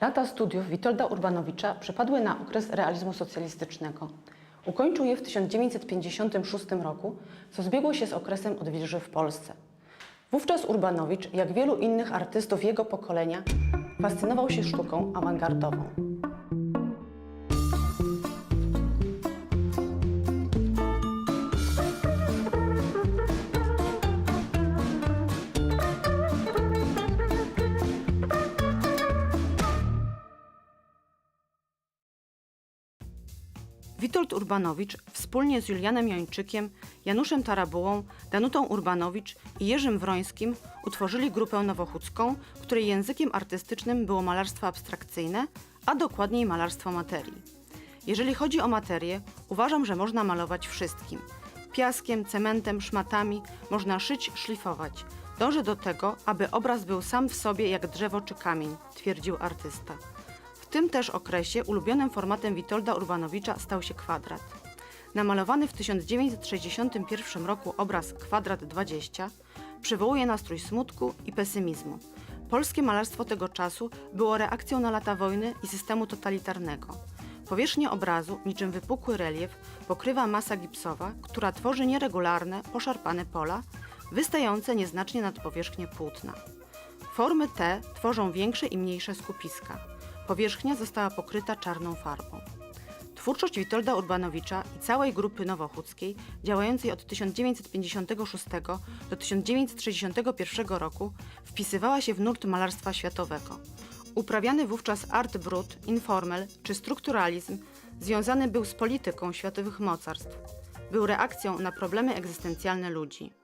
Lata studiów Witolda Urbanowicza przypadły na okres realizmu socjalistycznego. Ukończył je w 1956 roku, co zbiegło się z okresem odwilży w Polsce. Wówczas Urbanowicz, jak wielu innych artystów jego pokolenia, fascynował się sztuką awangardową. Witold Urbanowicz wspólnie z Julianem Jończykiem, Januszem Tarabułą, Danutą Urbanowicz i Jerzym Wrońskim utworzyli grupę nowochódzką, której językiem artystycznym było malarstwo abstrakcyjne, a dokładniej malarstwo materii. Jeżeli chodzi o materię, uważam, że można malować wszystkim. Piaskiem, cementem, szmatami, można szyć, szlifować. Dążę do tego, aby obraz był sam w sobie jak drzewo czy kamień, twierdził artysta. Tym też okresie ulubionym formatem Witolda Urbanowicza stał się kwadrat. Namalowany w 1961 roku obraz Kwadrat 20 przywołuje nastrój smutku i pesymizmu. Polskie malarstwo tego czasu było reakcją na lata wojny i systemu totalitarnego. Powierzchnię obrazu, niczym wypukły relief, pokrywa masa gipsowa, która tworzy nieregularne, poszarpane pola, wystające nieznacznie nad powierzchnię płótna. Formy te tworzą większe i mniejsze skupiska. Powierzchnia została pokryta czarną farbą. Twórczość Witolda Urbanowicza i całej grupy nowochódzkiej, działającej od 1956 do 1961 roku, wpisywała się w nurt malarstwa światowego. Uprawiany wówczas art brut, informel czy strukturalizm związany był z polityką światowych mocarstw. Był reakcją na problemy egzystencjalne ludzi.